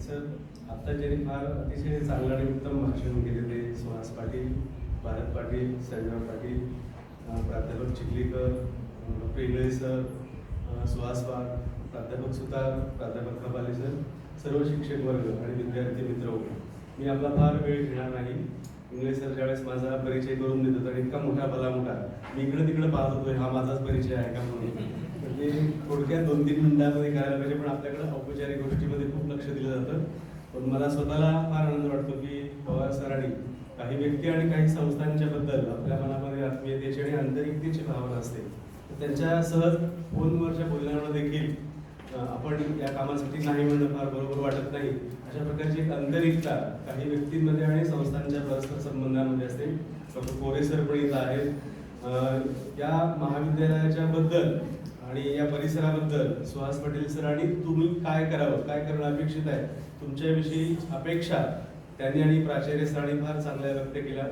Sir आता ज्यांनी फार अतिशय चांगलं आणि उत्तम भाषण केले ते सुहास पाटील भारत पाटील संजय पाटील प्राध्यापक चिखलीकर अं, डॉक्टर इंगळे सर सुहास वाघ प्राध्यापक सुतार प्राध्यापक खपाले सर सर्व शिक्षक वर्ग आणि विद्यार्थी मित्र मी आपला फार वेळ घेणार नाही. इंगळे सर ज्यावेळेस माझा परिचय करून देत होता आणि इतका मोठा भला मोठा मी इकडं तिकडं पाहत होतो हा माझाच परिचय आहे का म्हणून. ते थोडक्यात दोन तीन मिनिटांमध्ये करायला पाहिजे पण आपल्याकडे औपचारिक गोष्टीमध्ये खूप दिलं जातं. पण मला स्वतःला फार आनंद वाटतो की पवार सरांनी काही व्यक्ती आणि काही संस्थांच्या बद्दल आपल्या मनामध्ये आत्मीयतेची आणि आंतरिकतेची भावना असते. तर त्यांच्या सहज फोनवरच्या बोलण्यावर देखील आपण या कामासाठी नाही म्हणणं फार बरोबर वाटत नाही. अशा प्रकारची एक आंतरिकता काही व्यक्तींमध्ये आणि संस्थांच्या परस्पर संबंधामध्ये असते. डॉक्टर कोरेसर पण इथं आहेत. या महाविद्यालयाच्या बद्दल आणि या परिसराबद्दल सुहास पटेल सर आणि तुम्ही काय करावं? काय करणं अपेक्षित आहे? तुमच्याविषयी अपेक्षा त्यांनी आणि प्राचार्य सरांनी फार चांगल्या व्यक्त केल्या.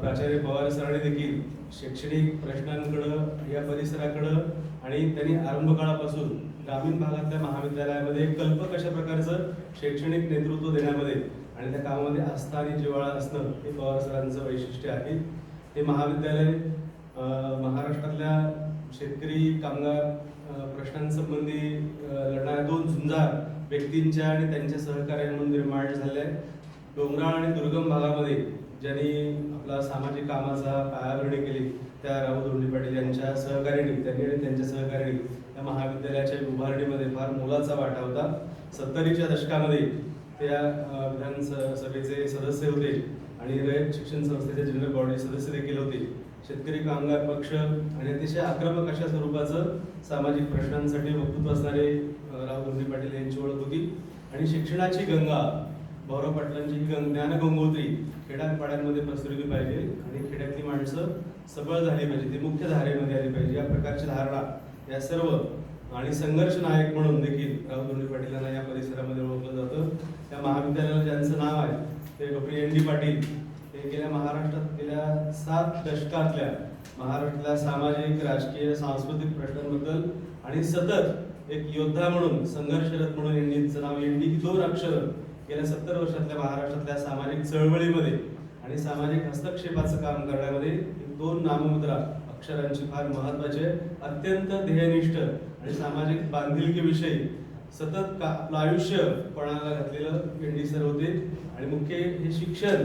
प्राचार्य पवार सरांनी देखील शैक्षणिक प्रश्नांकडं या परिसराकडं आणि त्यांनी आरंभ काळापासून ग्रामीण भागातल्या महाविद्यालयामध्ये कल्प कशा प्रकारचं शैक्षणिक नेतृत्व देण्यामध्ये आणि त्या कामामध्ये आस्था आणि जिवाळा असणं हे पवार सरांचं वैशिष्ट्य आहे. हे महाविद्यालय महाराष्ट्रातल्या शेतकरी कामगार प्रश्नांसंबंधी लढणाऱ्या दोन झुंजार व्यक्तींच्या आणि त्यांच्या सहकार्यांमधून निर्माण झाले आहे डोंगराळ आणि दुर्गम भागामध्ये ज्यांनी आपला सामाजिक कामाचा पायाभरणी केली त्या राहुल धोंडे पाटील यांच्या सहकार्याने त्यांनी आणि त्यांच्या सहकार्याने त्या महाविद्यालयाच्या उभारणीमध्ये फार मोलाचा वाटा होता. सत्तरीच्या दशकामध्ये त्या विधानसभेचे सभेचे सदस्य होते आणि रयत शिक्षण संस्थेचे जनरल बॉडी सदस्य देखील होते. शेतकरी कामगार पक्ष आणि अतिशय आक्रमक अशा स्वरूपाचं सामाजिक प्रश्नांसाठी वक्तृत्व असणारे अं, राव पाटील यांची ओळख होती. आणि शिक्षणाची गंगा भाऊराव पाटलांची गंग ज्ञानगंगोत्री खेड्यापाड्यांमध्ये पसरली पाहिजे आणि खेड्यातली माणसं सबळ झाली पाहिजे ती मुख्य धारेमध्ये आली पाहिजे. या प्रकारची धारणा या सर्व आणि संघर्ष नायक म्हणून देखील राव धोंडी पाटील यांना या परिसरामध्ये ओळखलं जातं. त्या महाविद्यालयाला ज्यांचं नाव आहे ते डॉक्टर एन डी पाटील गेल्या महाराष्ट्रात गेल्या सात दशकातल्या महाराष्ट्रातल्या सामाजिक राजकीय सांस्कृतिक प्रश्नांबद्दल आणि सतत एक योद्धा म्हणून संघर्षरत म्हणून यांनीचं नाव यांनी दोन अक्षर गेल्या सत्तर वर्षातल्या महाराष्ट्रातल्या सामाजिक चळवळीमध्ये आणि सामाजिक हस्तक्षेपाचं काम करण्यामध्ये दोन नाममुद्रा अक्षरांची फार महत्वाची आहे. अत्यंत ध्येयनिष्ठ आणि सामाजिक बांधिलकीविषयी सतत का आपलं आयुष्य पणाला घातलेलं एनडी सर होते. आणि मुख्य हे शिक्षण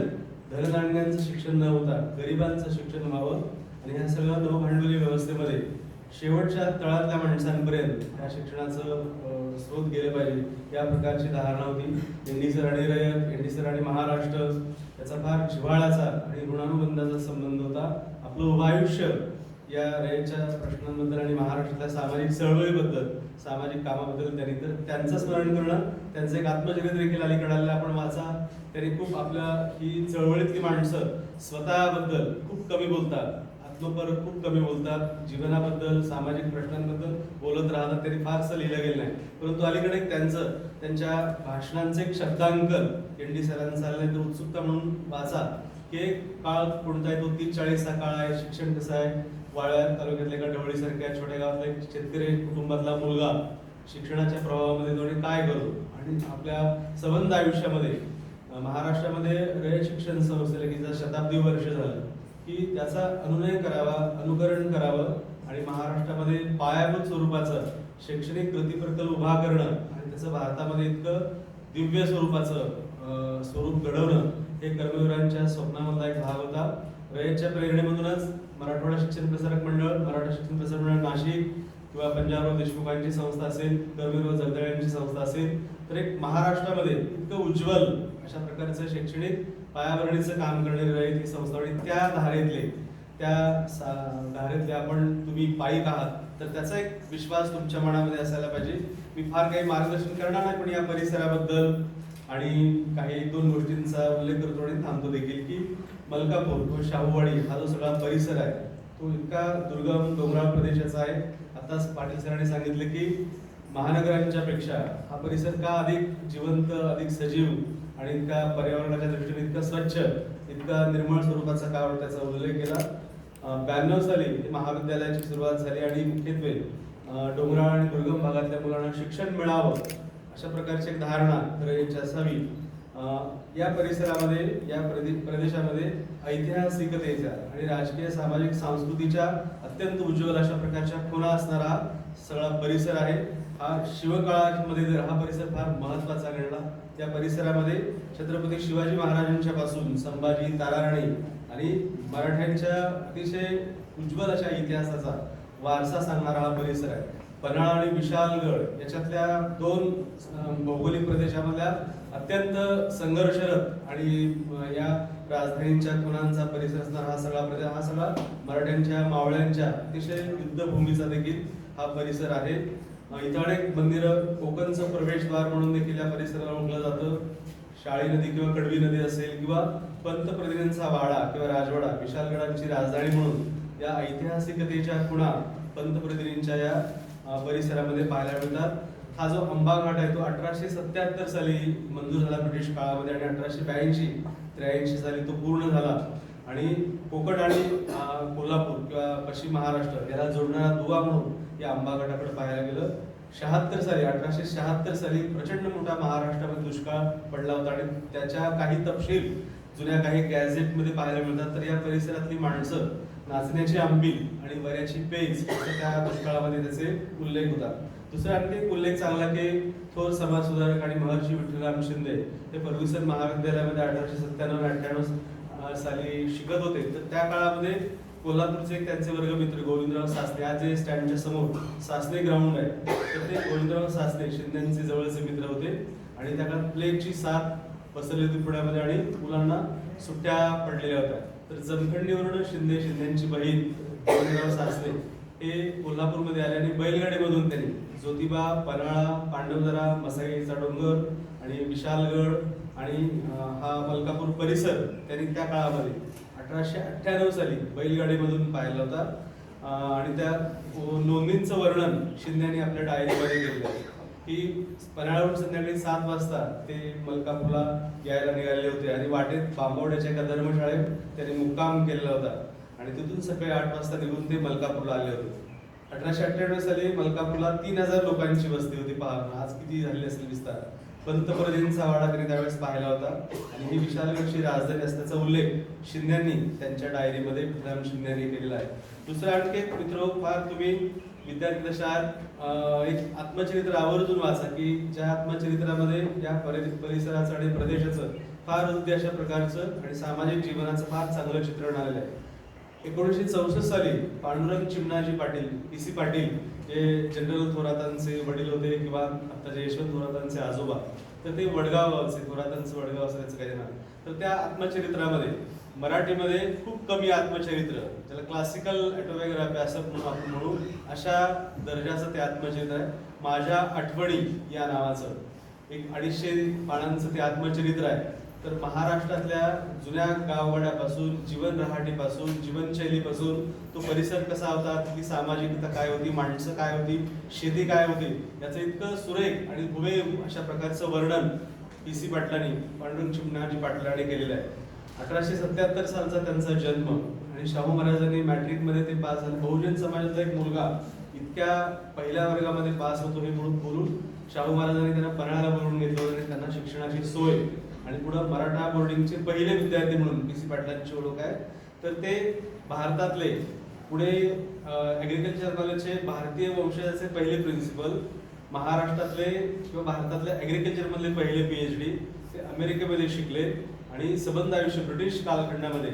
धनधान्यांचं शिक्षण न होता गरिबांचं शिक्षण व्हावं आणि ह्या सगळं भांडवली व्यवस्थेमध्ये शेवटच्या तळातल्या माणसांपर्यंत ह्या शिक्षणाचं स्रोत गेले पाहिजे. या प्रकारची धारणा होती. एनडीसर आणि रयत एनडीसर आणि महाराष्ट्र याचा फार जिव्हाळाचा आणि ऋणानुबंधाचा संबंध होता. आपलं उभं आयुष्य या रयतच्या प्रश्नांबद्दल आणि महाराष्ट्रातल्या सामाजिक चळवळीबद्दल सामाजिक कामाबद्दल त्यांनी तर त्यांचं स्मरण करणं त्यांचं एक आत्मचरित्र देखील अलीकडे आपण वाचा. त्यांनी खूप आपल्या ही चळवळीतली माणसं स्वतःबद्दल खूप कमी बोलतात आत्मपर खूप कमी बोलतात जीवनाबद्दल सामाजिक प्रश्नांबद्दल बोलत राहतात. त्यांनी फारसं लिहिलं गेलं नाही. परंतु अलीकडे त्यांचं त्यांच्या भाषणांचं एक शब्दांकन एन डी सरांचं आलेलं उत्सुकता म्हणून वाचा. की एक काळ कोणता आहे तो तीस चाळीसचा काळ आहे. शिक्षण कसं आहे? वाळ्या तालुक्यातल्या एका ढवळीसारख्या छोट्या गावातला एक शेतकरी कुटुंबातला मुलगा शिक्षणाच्या प्रवाहामध्ये तो काय करतो आणि आपल्या संबंध आयुष्यामध्ये महाराष्ट्रामध्ये रयत शिक्षण संस्थेला की जर शताब्दी वर्ष झालं की त्याचा अनुनय करावा अनुकरण करावं आणि महाराष्ट्रामध्ये पायाभूत स्वरूपाचं शैक्षणिक प्रतिप्रकल्प उभा करणं आणि त्याचं भारतामध्ये इतकं दिव्य स्वरूपाचं स्वरूप घडवणं हे कर्मवीरांच्या स्वप्नामधला एक भाग होता. रयतच्या प्रेरणेमधूनच मराठवाडा शिक्षण प्रसारक मंडळ मराठा शिक्षण प्रसारक मंडळ नाशिक किंवा पंजाबराव देशमुखांची संस्था असेल कर्मवीर जगदाळे यांची संस्था असेल तर एक महाराष्ट्रामध्ये इतकं उज्ज्वल अशा प्रकारचं शैक्षणिक पायाभरणीचं काम करणारी रयत ही संस्था आणि त्या धारेतले त्या धारेतले आपण तुम्ही पायिक आहात. तर त्याचा एक विश्वास तुमच्या मनामध्ये असायला पाहिजे. मी फार काही मार्गदर्शन करणार नाही पण या परिसराबद्दल आणि काही एक दोन गोष्टींचा उल्लेख करतो आणि थांबतो देखील की मलकापूर किंवा शाहूवाडी हा जो सगळा परिसर आहे तो इतका दुर्गम डोंगराळ प्रदेशाचा आहे. आताच पाटील सरांनी सांगितलं की महानगरांच्या पेक्षा हा परिसर का अधिक जिवंत अधिक सजीव आणि इतका पर्यावरणाच्या दृष्टीने इतका स्वच्छ इतका निर्मळ स्वरूपाचा का त्याचा उल्लेख केला? ब्याण्णव साली महाविद्यालयाची सुरुवात झाली आणि मुख्यत्वे डोंगराळ आणि दुर्गम भागातल्या मुलांना शिक्षण मिळावं अशा प्रकारची एक धारणा रयतची असावी. या परिसरामध्ये या प्रदे प्रदेशामध्ये ऐतिहासिकतेच्या आणि राजकीय सामाजिक सांस्कृतीच्या अत्यंत उज्ज्वल अशा प्रकारच्या खुणा असणारा हा सगळा परिसर आहे. हा शिवकाळामध्ये जर हा परिसर फार महत्त्वाचा घडला त्या परिसरामध्ये छत्रपती शिवाजी महाराजांच्या पासून संभाजी ताराराणी आणि मराठ्यांच्या अतिशय उज्ज्वल अशा इतिहासाचा वारसा सांगणारा हा परिसर आहे. पन्हाळा आणि विशालगड याच्यातल्या दोन भौगोलिक प्रदेशामधल्या अत्यंत संघर्षरत आणि या राजधानींच्या खुणांचा परिसर असणारा हा सगळा प्रदेश हा सगळा मराठ्यांच्या मावळ्यांच्या अतिशय युद्धभूमीचा देखील हा परिसर आहे. इथं अनेक मंदिरं कोकणचं प्रवेशद्वार म्हणून देखील या परिसराला ओळखलं जातं. शाळी नदी किंवा कडवी नदी असेल किंवा पंतप्रतिनिधींचा वाडा किंवा राजवाडा विशालगडांची राजधानी म्हणून या ऐतिहासिकतेच्या खुणा पंतप्रतिनिधींच्या या परिसरामध्ये पाहायला मिळतात. हा जो अंबा घाट आहे तो अठराशे सत्याहत्तर साली मंजूर झाला ब्रिटिश काळामध्ये आणि अठराशे ब्याऐंशी त्र्याऐंशी साली तो पूर्ण झाला. आणि कोकण आणि कोल्हापूर किंवा पश्चिम महाराष्ट्र याला जोडणारा दुवा म्हणून या आंबा घाटाकडे पाहायला गेलं. शहात्तर साली अठराशे शहात्तर साली प्रचंड मोठा महाराष्ट्रामध्ये दुष्काळ पडला होता आणि त्याच्या काही तपशील जुन्या काही गॅझेटमध्ये पाहायला मिळतात. तर या परिसरातली माणसं नाचण्याची आंबील आणि वऱ्याची पेज असं त्या दुष्काळामध्ये त्याचे उल्लेख होता दुसरा आणखी एक उल्लेख चांगला की थोर समाज सुधारक आणि महर्षी विठ्ठलराम शिंदे हे फर्ग्युसन महाविद्यालयामध्ये अठराशे सत्त्याण्णव अठ्ठ्याण्णव साली शिकत होते. तर त्या काळामध्ये कोल्हापूरचे एक त्यांचे वर्गमित्र गोविंदराव सासने आज जे स्टँडच्या समोर सासने ग्राउंड आहे. तर ते गोविंदराव सासने शिंदेचे जवळचे मित्र होते आणि त्या काळात प्लेगची साथ पसरली होती पुण्यामध्ये आणि मुलांना सुट्ट्या पडलेल्या होत्या. तर जमखंडीवरून शिंदे शिंदेची बहीण गोविंदराव सासरे हे कोल्हापूरमध्ये आले आणि बैलगाडीमधून त्यांनी ज्योतिबा पन्हाळा पांडवदरा मसाईचा डोंगर आणि विशालगड आणि हा मलकापूर परिसर त्यांनी त्या काळामध्ये अठराशे अठ्ठ्याण्णव साली बैलगाडीमधून पाहिला होता. आणि त्या नोंदींचं वर्णन शिंदेने आपल्या डायरीमध्ये केलेलं आहे. की पन्हाळावरून संध्याकाळी सात वाजता ते मलकापूरला यायला निघाले होते. आणि वाटेत बांबवड्याच्या एका धर्मशाळेत त्यांनी मुक्काम केलेला होता. आणि तिथून सकाळी आठ वाजता निघून ते मलकापूरला आले होते. अठराशे अठ्ठ्याण्णव साली मलकापूरला तीन हजार लोकांची वस्ती होती पहा आज किती झाली असेल विस्तार? पंतप्रतिनिधींचा वाडा त्यांनी त्यावेळेस पाहिला होता. आणि ही विशालगडची राजधानी असल्याचा उल्लेख शिंद्यांनी त्यांच्या डायरीमध्ये विक्रम शिंद्यांनी केलेला आहे. दुसरा आणखी एक मित्र फार तुम्ही विद्यार्थी दशात एक आत्मचरित्र आवर्जून वाचा की ज्या आत्मचरित्रामध्ये या परिसराचं आणि प्रदेशाचं फार हृदय अशा प्रकारचं आणि सामाजिक जीवनाचं फार चांगलं चित्रण आलेलं आहे. एकोणीसशे चौसष्ट साली पांडुरंग चिमणाजी पाटील पी सी पाटील जे जनरल थोरातांचे वडील होते किंवा आता यशवंत थोरातांचे आजोबा तर ते वडगाव थोरातांचं वडगाव असं काही नाव तर त्या आत्मचरित्रामध्ये मराठीमध्ये खूप कमी आत्मचरित्र ज्याला क्लासिकल ऑटोबायोग्राफी असं म्हणून आपण म्हणू अशा दर्जाचं ते आत्मचरित्र आहे. माझ्या आठवणी या नावाचं. एक अडीचशे पानांचं ते आत्मचरित्र आहे. तर महाराष्ट्रातल्या जुन्या गावगाड्यापासून जीवन रहाटीपासून जीवनशैलीपासून तो परिसर कसा होता तिथली सामाजिकता काय होती माणसं काय होती शेती काय होती याचं इतकं सुरेख आणि भुमेव अशा प्रकारचं वर्णन पी सी पाटलांनी पांडुरंग चिमणाजी पाटलांनी केलेलं आहे. अठराशे सत्याहत्तर सालचा त्यांचा जन्म. आणि शाहू महाराजांनी मॅट्रिकमध्ये ते पास झाले. बहुजन समाजाचा एक मुलगा इतक्या पहिल्या वर्गामध्ये पास होतो हे म्हणून बोलून शाहू महाराजांनी त्यांना पन्हाळा बोलवून घेतलं आणि त्यांना शिक्षणाची सोय. आणि पुढं मराठा बोर्डिंगचे पहिले विद्यार्थी म्हणून पी सी पाटलांची ओळख आहे. तर ते भारतातले पुढे ऍग्रिकल्चर कॉलेजचे भारतीय वंशाचे पहिले प्रिन्सिपल महाराष्ट्रातले किंवा भारतातले ॲग्रिकल्चरमधले पहिले पी एच पीएचडी ते अमेरिकेमध्ये शिकले. आणि सबंध आयुष्य ब्रिटिश कालखंडामध्ये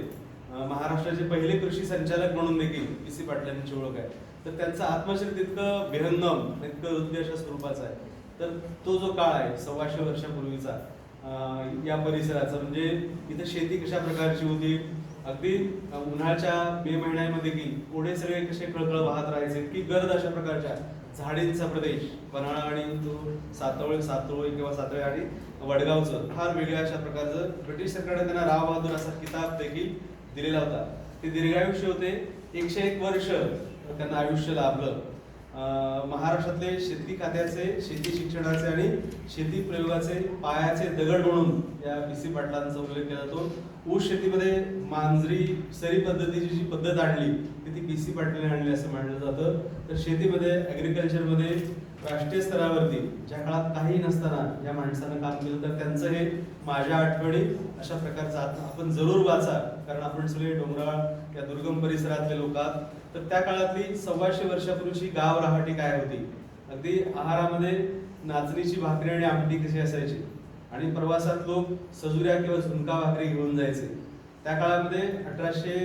महाराष्ट्राचे पहिले कृषी संचालक म्हणून देखील पी सी पाटलांची ओळख आहे. तर त्यांचं आत्मचरित्र तितकं विहंगम इतकं हृदय अशा स्वरूपाचं आहे. तर तो जो काळ आहे सव्वाशे वर्षापूर्वीचा या परिसराचा म्हणजे इथं शेती कशा प्रकारची होती अगदी उन्हाळ्याच्या मे महिन्यामध्ये की पुढे सगळे कसे कळकळ वाहत राहायचे की गर्द अशा प्रकारच्या झाडींचा प्रदेश पन्हाळा आणि तो सातवळे सातोळे किंवा सातळे आणि वडगावचं फार वेगळ्या अशा प्रकारचं ब्रिटिश सरकारने त्यांना राव बहादूर असा किताब देखील दिलेला होता. ते दीर्घायुष्य होते एकशे एक वर्ष त्यांना आयुष्य लाभलं. महाराष्ट्रातले शेती खात्याचे शेती शिक्षणाचे आणि शेती प्रयोगाचे पायाचे दगड म्हणून या बी सी पाटलांचा उल्लेख केला जातो. ऊस शेतीमध्ये मांजरी सरी पद्धतीची जी पद्धत आणली ती ती बी सी पाटलाने आणली असं मानलं जातं. तर शेतीमध्ये ॲग्रिकल्चरमध्ये राष्ट्रीय स्तरावरती ज्या काळात काही नसताना या माणसानं काम केलं तर त्यांचं हे माझ्या आठवणी अशा प्रकारचं आता आपण जरूर वाचा. कारण आपण सगळे डोंगराळ या दुर्गम परिसरातले लोक आहात. तर त्या काळातली सव्वाशे वर्षापूर्वीची गाव रहाटी काय होती? अगदी आहारामध्ये नाचणीची भाकरी आणि आमटी कशी असायची? आणि प्रवासात लोक सजुऱ्या किंवा झुणका भाकरी घेऊन जायचे. त्या काळामध्ये अठराशे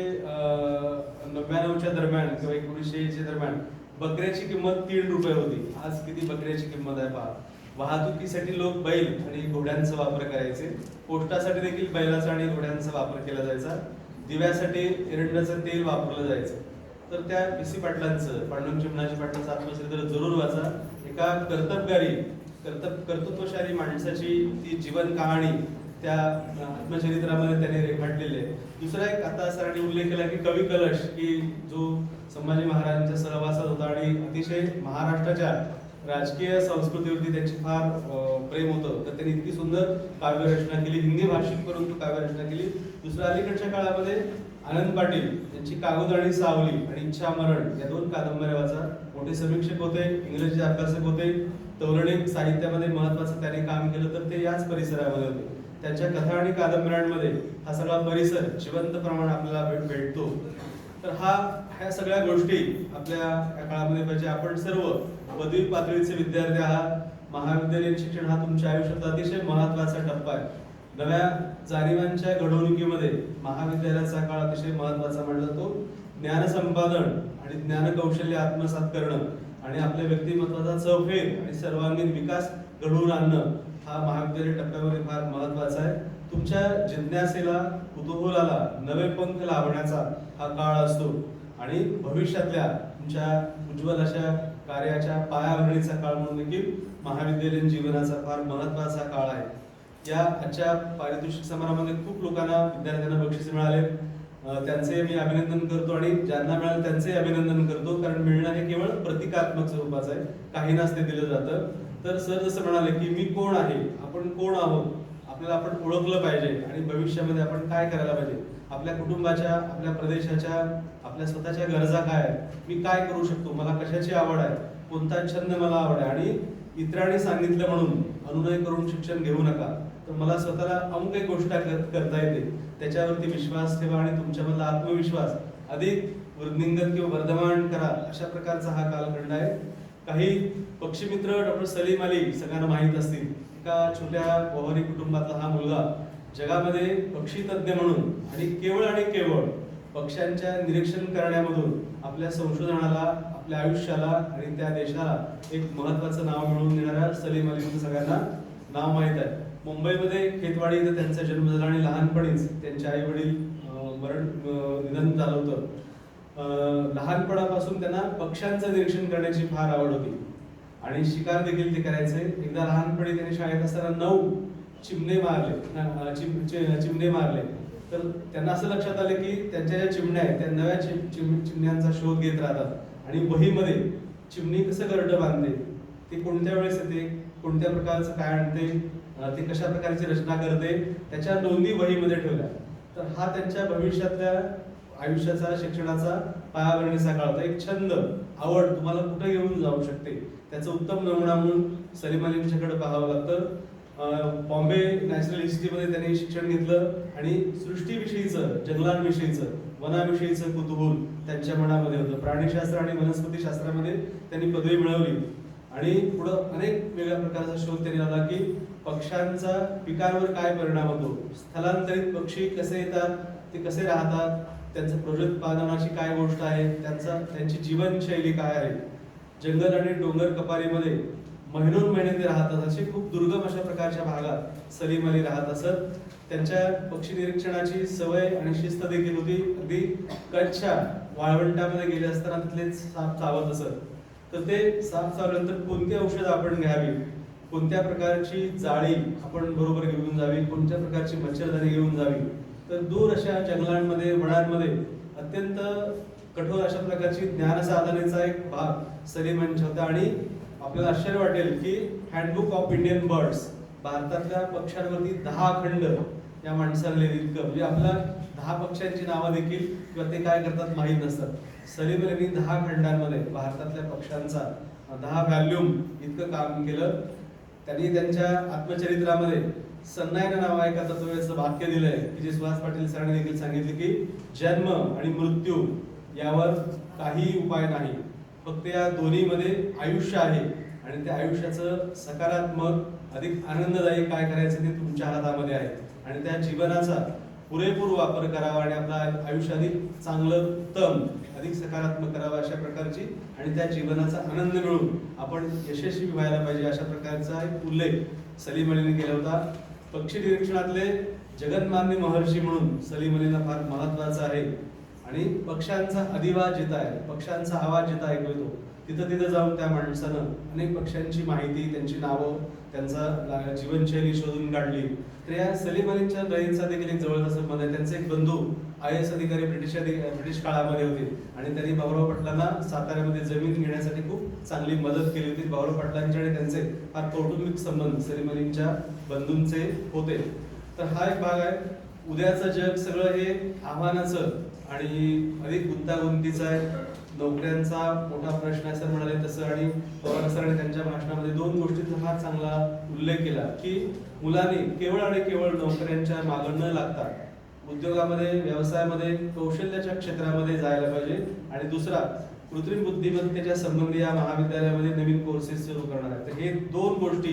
नव्याण्णवच्या दरम्यान किंवा एकोणीसशेच्या दरम्यान बकऱ्याची किंमत तीन रुपये होती. आज किती बकऱ्याची किंमत आहे पहा. वाहतुकीसाठी लोक बैल आणि घोड्यांचा वापर करायचे. पोस्टासाठी देखील बैलाचा आणि घोड्यांचा वापर केला जायचा. दिव्यासाठी एरंडाचं तेल वापरलं जायचं. तर त्या पीसी पाटलांचं पांडुरंग चिमणाजी पाटलांचं आत्मचरित्र जरूर वाचा. एका कर्तबगारी कर्तब कर्तृत्वशाली माणसाची ती जीवन कहाणी त्या आत्मचरित्रामध्ये त्यांनी रेखाटलेले दुसरा एक आता सरांनी उल्लेख केला की कवी कलश की जो संभाजी महाराजांच्या सहवासात होता आणि अतिशय महाराष्ट्राच्या राजकीय संस्कृतीवरती त्यांची फार प्रेम होतं. तर त्यांनी इतकी सुंदर काव्यरचना केली हिंदी भाषिक करून तो काव्यरचना केली. दुसऱ्या अलीकडच्या काळामध्ये आनंद पाटील यांची कागद आणि सावली आणि इच्छा मरण या दोन कादंबऱ्या वाचा मोठे समीक्षक होते इंग्रजी अभ्यासक होते. तौलनिक साहित्यामध्ये महत्वाचं त्याने काम केलं तर ते याच परिसरामध्ये होते. त्यांच्या कथा आणि कादंबऱ्यांमध्ये हा सगळा परिसर जिवंत प्रमाण आपल्याला भेट भेटतो. तर हा ह्या सगळ्या गोष्टी आपल्या या काळामध्ये पाहिजे आपण सर्व पदवी पातळीचे विद्यार्थी आहात. महाविद्यालयीन शिक्षण हा तुमच्या आयुष्यात अतिशय महत्त्वाचा टप्पा आहे. नव्या जाणीवांच्या घडवणुकीमध्ये महाविद्यालयाचा काळ अतिशय महत्त्वाचा मानला जातो. ज्ञान संपादन आणि ज्ञान कौशल्य आत्मसात करणं आणि आपल्या व्यक्तिमत्वाचा चौफेर आणि सर्वांगीण विकास घडवून आणणं हा महाविद्यालय टप्प्यामध्ये फार महत्त्वाचा आहे. तुमच्या जिज्ञासेला कुतूहलाला नवे पंख लावण्याचा हा काळ असतो. आणि भविष्यातल्या तुमच्या उज्ज्वल अशा कार्याच्या पायाभरणीचा काळ म्हणून देखील महाविद्यालयीन जीवनाचा फार महत्त्वाचा काळ आहे. या आजच्या पारितोषिक समारंभामध्ये खूप लोकांना विद्यार्थ्यांना बक्षीस मिळाले. त्यांचे मी अभिनंदन करतो आणि ज्यांना मिळालं त्यांचे अभिनंदन करतो. कारण मिळणं हे केवळ प्रतिकात्मक स्वरूपाचं आहे. काही ते दिलं जातं. तर सर जसं म्हणाले की मी कोण आहे आपण कोण आहोत आपल्याला आपण ओळखलं पाहिजे आणि भविष्यामध्ये आपण काय करायला पाहिजे? आपल्या कुटुंबाच्या आपल्या प्रदेशाच्या आपल्या स्वतःच्या गरजा काय आहेत? मी काय करू शकतो? मला कशाची आवड आहे? कोणता छंद मला आवड आहे? आणि इतरांनी सांगितलं म्हणून अनुनय करून शिक्षण घेऊ नका. तर मला स्वतःला अमुक एक गोष्ट करता येते. त्याच्यावरती विश्वास ठेवा आणि तुमच्यामधला आत्मविश्वास अधिक वृद्धिंगत किंवा वर्धमान करा. अशा प्रकारचा हा कालखंड आहे. काही पक्षीमित्र डॉक्टर सलीम अली सगळ्यांना माहीत असतील एका छोट्या पवारी कुटुंबातला हा मुलगा जगामध्ये पक्षीतज्ञ म्हणून आणि केवळ आणि केवळ पक्ष्यांच्या निरीक्षण करण्यामधून आपल्या संशोधनाला आपल्या आयुष्याला आणि त्या देशाला एक महत्त्वाचं नाव मिळवून देणाऱ्या सलीम अलीचं सगळ्यांना नाव माहीत आहे. मुंबईमध्ये खेतवाडी इथं त्यांचा जन्म झाला आणि लहानपणीच त्यांचे आई वडील मरण निधन झालं होतं. लहानपणापासून त्यांना पक्ष्यांचं निरीक्षण करण्याची फार आवड होती. आणि शिकार देखील ते करायचे. एकदा लहानपणी त्यांनी शाळेत असताना नऊ चिमणे मारले. चिम- चि- चिमणे मारले. तर त्यांना असं लक्षात आलं की त्यांच्या ज्या चिमण्या आहेत त्या नव्या चिम- चिम- चिमण्यांचा शोध घेत राहतात. आणि वहीमध्ये चिमणी कसं गरडं बांधते? ते कोणत्या वेळेस येते? कोणत्या प्रकारचं काय आणते? ते कशा प्रकारची रचना करते? त्याच्या नोंदी वहीमध्ये ठेवल्या. तर हा त्यांच्या भविष्यातल्या आयुष्याचा शिक्षणाचा पायाभरणीचा काळ होता. एक छंद आवड तुम्हाला कुठे घेऊन जाऊ शकते? त्याचं उत्तम नमुना म्हणून सलीम अली यांच्याकडे पाहावं लागतं. बॉम्बे नॅशनल इन्स्टिट्यूटमध्ये त्यांनी शिक्षण घेतलं आणि सृष्टीविषयीचं जंगलांविषयीचं वनाविषयीचं कुतूहल त्यांच्या मनामध्ये होतं. प्राणीशास्त्र आणि वनस्पती शास्त्रामध्ये त्यांनी पदवी मिळवली. आणि पुढं अनेक वेगळ्या प्रकारचा शोध त्यांनी आला की पक्ष्यांचा पिकांवर काय परिणाम होतो? स्थलांतरित पक्षी कसे येतात? ते कसे राहतात? त्यांचं प्रजोत्पादनाची काय गोष्ट आहे त्यांचा त्यांची जीवनशैली काय आहे? जंगल आणि डोंगर कपारीमध्ये महिनोन महिने ते राहतात असे खूप दुर्गम अशा प्रकारच्या भागात सलीम अली राहत असत. त्यांच्या पक्षी निरीक्षणाची सवय आणि शिस्त देखील होती. अगदी कच्छच्या वाळवंटामध्ये गेले असताना तिथले साप चावत असत. तर ते साप चावल्यानंतर कोणती औषध आपण घ्यावी? कोणत्या प्रकारची जाळी आपण बरोबर घेऊन जावी? कोणत्या प्रकारची मच्छरदाणी घेऊन जावी? तर दूर अशा जंगलांमध्ये वनांमध्ये अत्यंत कठोर अशा प्रकारची ज्ञान साधनेचा एक भाग सलीम यांच्या होता आणि आपल्याला आश्चर्य वाटेल की हँडबुक ऑफ इंडियन बर्ड्स भारतातल्या पक्ष्यांवरती दहा खंड या माणसाला लिहिलं इतकं म्हणजे आपल्या दहा पक्ष्यांची नावं देखील किंवा ते काय करतात माहीत नसतात. सलीम यांनी दहा खंडांमध्ये भारतातल्या पक्ष्यांचा दहा व्हॅल्यूम इतकं काम केलं. त्यांनी त्यांच्या आत्मचरित्रामध्ये सन्नायन नावा एका तत्वाचं वाक्य दिलंय की जे सुहास पाटील सरांनी देखील सांगितले की जन्म आणि मृत्यू यावर काही उपाय नाही. फक्त या दोन्हीमध्ये आयुष्य आहे आणि त्या आयुष्याचं सकारात्मक अधिक आनंददायी काय करायचं ते तुमच्या हातामध्ये आहे. आणि त्या जीवनाचा पुरेपूर वापर करावा आणि आपलं आयुष्य अधिक चांगलं उत्तम अधिक सकारात्मक करावं अशा प्रकारची आणि त्या जीवनाचा आनंद मिळून आपण यशस्वी व्हायला पाहिजे अशा प्रकारचा एक उल्लेख सलीम अलीने केला होता. पक्षी निरीक्षणातले जगन्मान्य महर्षी म्हणून सलीम अलीला फार महत्वाचं आहे. आणि पक्ष्यांचा अधिवास जिथं आहे पक्ष्यांचा आवाज जिथं ऐकू येतो तिथं तिथं जाऊन त्या माणसानं अनेक पक्ष्यांची माहिती त्यांची नावं त्यांचा जीवनशैली शोधून काढली. तर या सलीम अलींच्या लयींचा देखील एक जवळचा संबंध आहे. त्यांचे एक बंधू आय एस अधिकारी ब्रिटिश ब्रिटिश काळामध्ये होते. आणि त्यांनी भाऊराव पाटलांना साताऱ्यामध्ये जमीन घेण्यासाठी खूप चांगली मदत केली होती. भाऊराव पाटलांचे आणि त्यांचे फार कौटुंबिक संबंध सलीम अलींच्या बंधूंचे होते. तर हा एक भाग आहे. उद्याचं जग सगळं हे आव्हानाचं आणि अधिक गुंतागुंतीचं आहे. नोकऱ्यांचा मोठा प्रश्न आहे सर म्हणाले तसं. आणि पवार सरांनी त्यांच्या भाषणामध्ये दोन गोष्टींचा फार चांगला उल्लेख केला की मुलांनी केवळ आणि केवळ नोकऱ्यांच्या मागं न लागता उद्योगामध्ये व्यवसायामध्ये कौशल्याच्या क्षेत्रामध्ये जायला पाहिजे. आणि दुसरा कृत्रिम बुद्धिमत्तेच्या संबंधी या महाविद्यालयामध्ये नवीन कोर्सेस सुरू करणार आहेत. तर हे दोन गोष्टी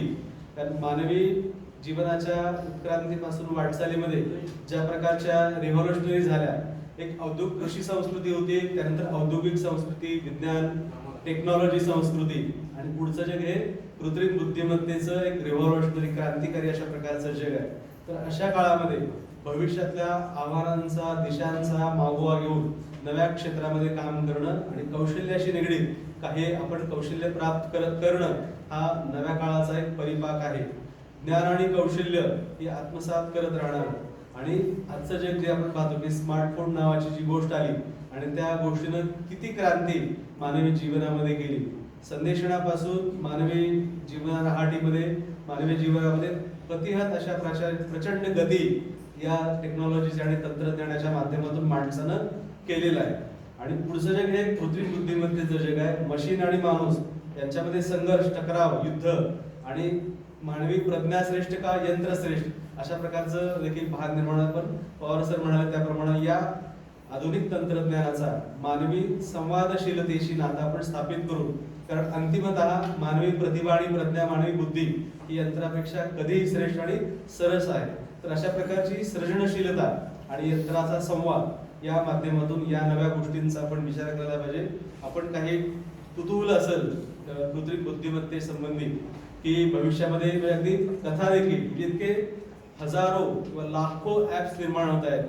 कारण मानवी जीवनाच्या उत्क्रांतीपासून वाटचालीमध्ये ज्या प्रकारच्या रिव्हॉल्युशनरी झाल्या एक औद्योगिक कृषी संस्कृती होती त्यानंतर औद्योगिक संस्कृती विज्ञान टेक्नॉलॉजी संस्कृती आणि पुढचं जग हे कृत्रिम बुद्धिमत्तेचं एक रिव्हॉल्युशनरी क्रांतिकारी अशा प्रकारचं जग आहे. तर अशा काळामध्ये भविष्यातल्या आव्हानांचा दिशांचा मागोवा घेऊन नव्या क्षेत्रामध्ये काम करणं आणि कौशल्याशी निगडीत काही आपण कौशल्य प्राप्त करत करणं हा नव्या काळाचा एक परिपाक आहे. ज्ञान आणि कौशल्य हे आत्मसात करत राहणार आणि आजचं जग जे आपण पाहतो की स्मार्टफोन नावाची जी गोष्ट आली आणि त्या गोष्टीनं किती क्रांती मानवी जीवनामध्ये गेली. संदेशनापासून मानवी जीवन रहाटीमध्ये मानवी जीवनामध्ये प्रतिहत अशा प्रचार प्रचंड गती या टेक्नॉलॉजीच्या आणि तंत्रज्ञानाच्या माध्यमातून माणसानं केलेलं आहे. आणि पुढचं जग हे कृत्रिम बुद्धिमत्तेचं जग आहे मशीन आणि माणूस यांच्यामध्ये संघर्ष टकराव युद्ध आणि मानवी प्रज्ञा श्रेष्ठ का यंत्र श्रेष्ठ अशा प्रकारचं देखील भाग निर्माण पण पवार सर म्हणाले त्याप्रमाणे या आधुनिक तंत्रज्ञानाचा मानवी संवादशीलतेशी नाता आपण स्थापित करू. कारण अंतिमतः मानवी प्रतिभा आणि प्रज्ञा मानवी बुद्धी ही यंत्रापेक्षा कधीही श्रेष्ठ आणि सरस आहे. तर अशा प्रकारची सृजनशीलता आणि यंत्राचा संवाद या माध्यमातून या नव्या गोष्टींचा आपण विचार करायला पाहिजे. आपण काही कुतूहल असेल कृत्रिम बुद्धिमत्तेसंबंधी की भविष्यामध्ये अगदी कथा देखील जितके हजारो किंवा लाखो ॲप्स निर्माण होत आहेत.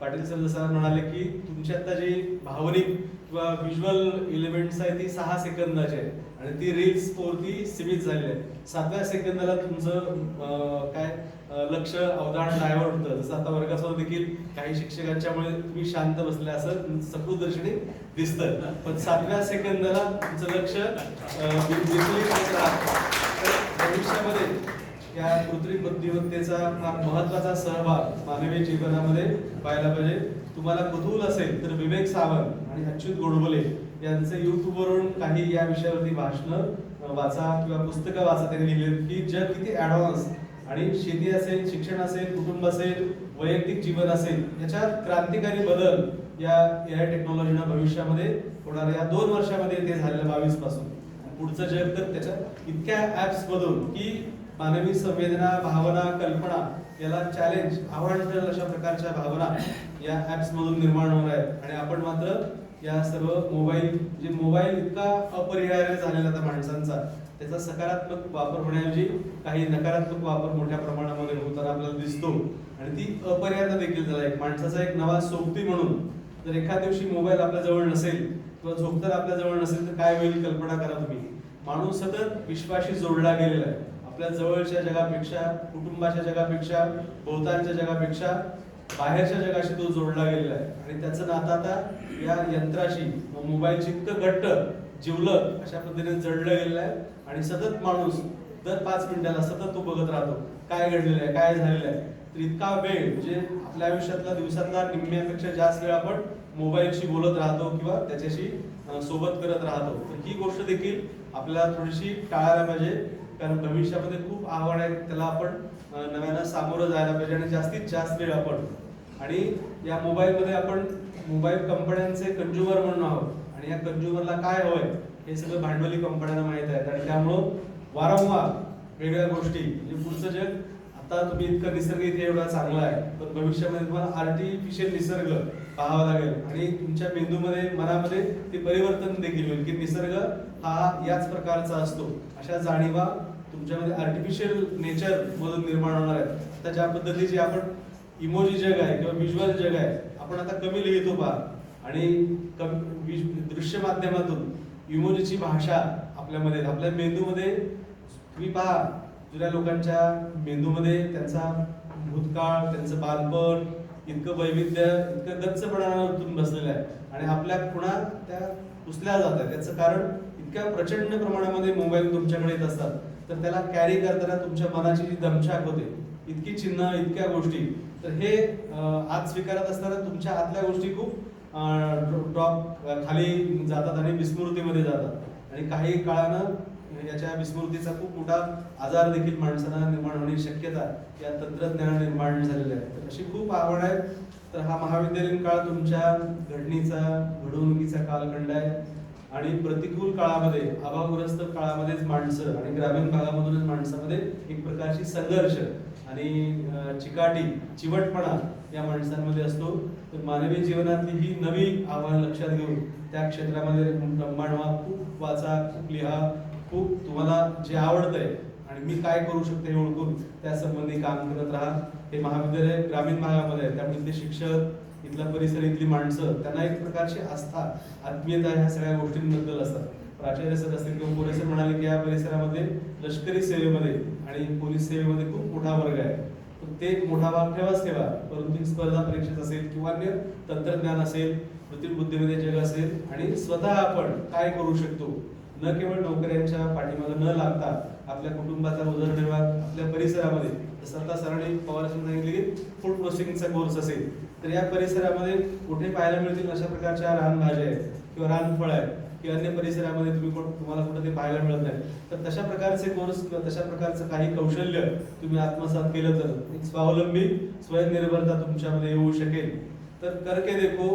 पाटील सर जसं म्हणाले की तुमची आता जी भावनिक किंवा व्हिज्युअल एलिमेंट्स आहे ती सहा सेकंदाची आहे आणि ती रील्स पोरती सीमित झालेली आहे सातव्या सेकंदाला तुमचं काय लक्ष अवधान डायव्हर्ट होतं. जसं आता वर्गासमोर देखील काही शिक्षकांच्यामुळे तुम्ही शांत बसले असं सकृदर्शनी दिसतं पण सातव्या सेकंदाला तुमचं लक्ष भविष्यामध्ये या कृत्रिम बुद्धिमत्तेचा फार महत्त्वाचा सहभाग मानवी जीवनामध्ये पाहायला पाहिजे. तुम्हाला कुतूहल असेल तर विवेक सावंत आणि अच्युत गोडबोले यांचे युट्यूबवरून काही या विषयावरती भाषणं वाचा किंवा पुस्तकं वाचा. त्यांनी लिहिली की जग किती ऍडव्हान्स आणि शेती असेल शिक्षण असेल कुटुंब असेल वैयक्तिक जीवन असेल याच्यात क्रांतिकारी बदल या ए टेक्नॉलॉजीनं भविष्यामध्ये होणार या दोन वर्षामध्ये ते झालेलं बावीसपासून पुढचं जग तर त्याच्या इतक्या ऍप्स मधून की मानवी संवेदना भावना कल्पना याला चॅलेंज आव्हान ठरेल अशा प्रकारच्या भावना या ॲप्समधून निर्माण होणार आहेत. आणि आपण मात्र या सर्व मोबाईल जे मोबाईल इतका अपरिहार्य झालेला आता माणसांचा त्याचा सकारात्मक वापर होण्याऐवजी काही नकारात्मक वापर मोठ्या प्रमाणामध्ये होताना आपल्याला दिसतो. आणि ती अपरिहार्य देखील झाला एक माणसाचा एक नवा सोबती म्हणून जर एखाद्या दिवशी मोबाईल आपल्या जवळ नसेल किंवा झोपताना आपल्या जवळ नसेल तर काय होईल कल्पना करा तुम्ही. माणूस सतत विश्वाशी जोडला गेलेला आहे. आपल्या जवळच्या जगापेक्षा कुटुंबाच्या जगापेक्षा भोवतालच्या जगापेक्षा बाहेरच्या जगाशी तो जोडला गेलेला आहे. आणि त्याचं नातं आता या यंत्राशी मोबाईलशी इतकं घट्ट जिवलं अशा पद्धतीने जडलं गेलेलं आहे. आणि सतत माणूस दर पाच मिनिटाला सतत तो बघत राहतो काय घडलेलं आहे काय झालेलं आहे. तर इतका वेळ म्हणजे आपल्या आयुष्यातला दिवसातला निम्म्यापेक्षा जास्त वेळ आपण मोबाईलशी बोलत राहतो किंवा त्याच्याशी सोबत करत राहतो. तर ही गोष्ट देखील आपल्याला थोडीशी टाळायला पाहिजे. कारण भविष्यामध्ये खूप आव्हान आहे त्याला आपण नव्यानं सामोरं जायला पाहिजे आणि जास्तीत जास्त वेळ आपण. आणि या मोबाईलमध्ये आपण मोबाईल कंपन्यांचे कंझ्युमर म्हणून आहोत. आणि या कंझ्युमरला काय हवंय हे सगळं भांडवली कंपन्यांना माहीत आहे आणि त्यामुळं वारंवार वेगळ्या गोष्टी म्हणजे पुढचं जग आता तुम्ही इतकं निसर्ग इथे एवढा चांगला आहे पण भविष्यामध्ये तुम्हाला आर्टिफिशियल निसर्ग पाहावा लागेल. आणि तुमच्या मेंदूमध्ये मनामध्ये ते परिवर्तन देखील होईल की निसर्ग हा याच प्रकारचा असतो. अशा जाणीवा तुमच्यामध्ये आर्टिफिशियल नेचर मधून निर्माण होणार आहेत. आता ज्या पद्धतीची आपण इमोजी जग आहे किंवा व्हिज्युअल जग आहे आपण आता कमी लिहितो पहा आणि कम- दृश्य माध्यमातून इमोजीची भाषा आपल्यामध्ये आपल्या मेंदूमध्ये तुम्ही पहा जुन्या लोकांच्या मेंदूमध्ये त्यांचा भूतकाळ त्यांचं बालपण इतकं वैविध्य इतकं गच्चपणातून बसलेलं आहे. आणि आपल्या खुणा त्या पुसल्या जातात. त्याचं कारण इतक्या प्रचंड प्रमाणामध्ये मोबाईल तुमच्याकडे येत असतात तर त्याला कॅरी करताना तुमच्या मनाची जी दमछाक होते इतकी चिन्ह इतक्या गोष्टी तर हे आज स्वीकारत असताना तुमच्या आतल्या गोष्टी खूप ड्रॉप खाली जातात आणि विस्मृतीमध्ये जातात. आणि काही काळानं याच्या विस्मृतीचा खूप मोठा आजार देखील माणसांना निर्माण होण्याची शक्यता या तंत्रज्ञान निर्माण झालेल्या आहे तर अशी खूप आवड आहे. तर हा महाविद्यालयीन काळ तुमच्या घडणीचा घडवणुकीचा कालखंड आहे. आणि प्रतिकूल काळामध्ये अभावग्रस्त काळामध्येच माणसं आणि ग्रामीण भागामधूनच माणसामध्ये एक प्रकारची संघर्ष आणि चिकाटी चिवटपणा या माणसांमध्ये असतो. तर मानवी जीवनातली ही नवी आव्हानं लक्षात घेऊन त्या क्षेत्रामध्ये ब्रह्मांड व्हा खूप वाचा खूप लिहा खूप तुम्हाला जे आवडतंय आणि मी काय करू शकतो हे ओळखून त्यासंबंधी काम करत राहा. हे महाविद्यालय ग्रामीण भागामध्ये आहे त्यामुळे ते शिक्षक इथला परिसर इथली माणसं त्यांना एक प्रकारची आस्था आत्मीयता ह्या सगळ्या गोष्टींबद्दल असतात. प्राचार्य सर असतील किंवा पोलीस म्हणाले की या परिसरामध्ये लष्करी सेवेमध्ये आणि पोलीस सेवेमध्ये खूप मोठा वर्ग आहे. तर ते मोठा भाग ठेवाच ठेवा. परंतु स्पर्धा परीक्षेत असेल किंवा अन्य तंत्रज्ञान असेल कृत्रिम बुद्धिमत्ते जग असेल आणि स्वतः आपण काय करू शकतो? न केवळ नोकऱ्यांच्या पाठीमागे न लागता आपल्या कुटुंबाचा उदरनिर्वाह आपल्या परिसरामध्ये जसं आता सरांनी पवार सांगितले की फूड प्रोसेसिंगचा कोर्स असेल तर या परिसरामध्ये कुठे पाहायला मिळतील अशा प्रकारच्या रानभाज्या आहेत किंवा रानफळ आहेत किंवा अन्य परिसरामध्ये तुम्ही कोण- तुम्हाला कुठं ते पाहायला मिळत नाही. तर तशा प्रकारचे कोर्स किंवा तशा प्रकारचं काही कौशल्य तुम्ही आत्मसात केलं तर एक स्वावलंबी स्वयंनिर्भरता तुमच्यामध्ये येऊ शकेल. तर करके देखो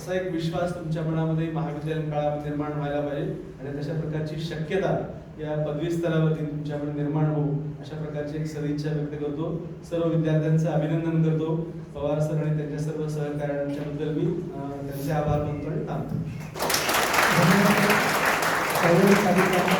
असा एक विश्वास तुमच्या मनामध्ये महाविद्यालयीन काळामध्ये निर्माण व्हायला पाहिजे आणि तशा प्रकारची शक्यता या पदवी स्तरावरती तुमच्याकडे निर्माण होऊ अशा प्रकारची एक सदिच्छा व्यक्त करतो. सर्व विद्यार्थ्यांचं अभिनंदन करतो. पवार सर आणि त्यांच्या सर्व सहकार्यांच्याबद्दल मी त्यांचे आभार मानतो आणि थांबतो. धन्यवाद.